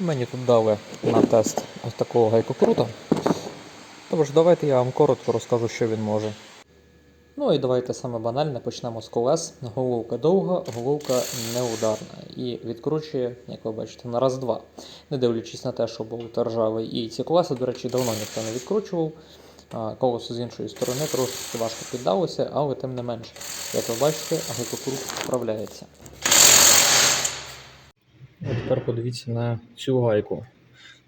Мені тут дали на тест ось такого гайкокрута. Тож давайте я вам коротко розкажу, що він може. Ну і давайте саме банальне почнемо з колес. Головка довга, головка неударна. І відкручує, як ви бачите, на раз-два. Не дивлячись на те, що був ржавий. І ці колеса, до речі, давно ніхто не відкручував. Колесо з іншої сторони трошки важко піддалося, але тим не менше. Як ви бачите, гайкокрут вправляється. Тепер подивіться на цю гайку.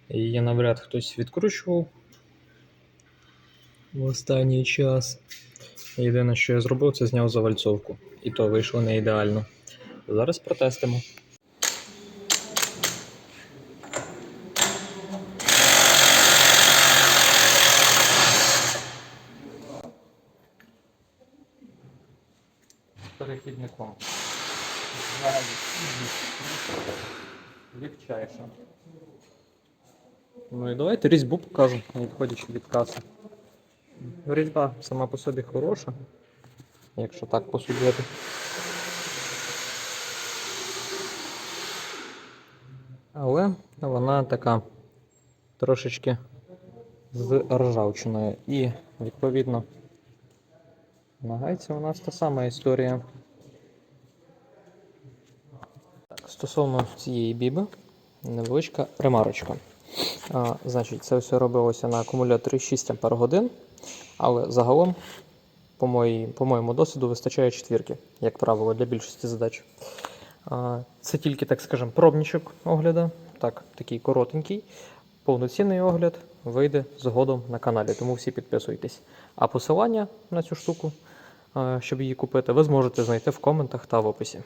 Її навряд хтось відкручував в останній час. Єдине, що я зробив, це зняв завальцовку. І то вийшло не ідеально. Зараз протестимо. Перехідником. Легчайше. Ну і давайте різьбу покажу, відходячи від каси. Різьба сама по собі хороша, якщо так посудити. Але вона така трошечки з ржавчиною. І, відповідно, на гайці у нас та сама історія. Так, стосовно цієї біби, невеличка ремарочка. А, значить, це все робилося на акумуляторі 6 Ах, але загалом, по, моїй, по моєму досвіду, вистачає четвірки, як правило, для більшості задач. А, це тільки, так скажемо, пробничок огляду. Так, такий коротенький. Повноцінний огляд вийде згодом на каналі, тому всі підписуйтесь. А посилання на цю штуку, щоб її купити, ви зможете знайти в коментах та в описі.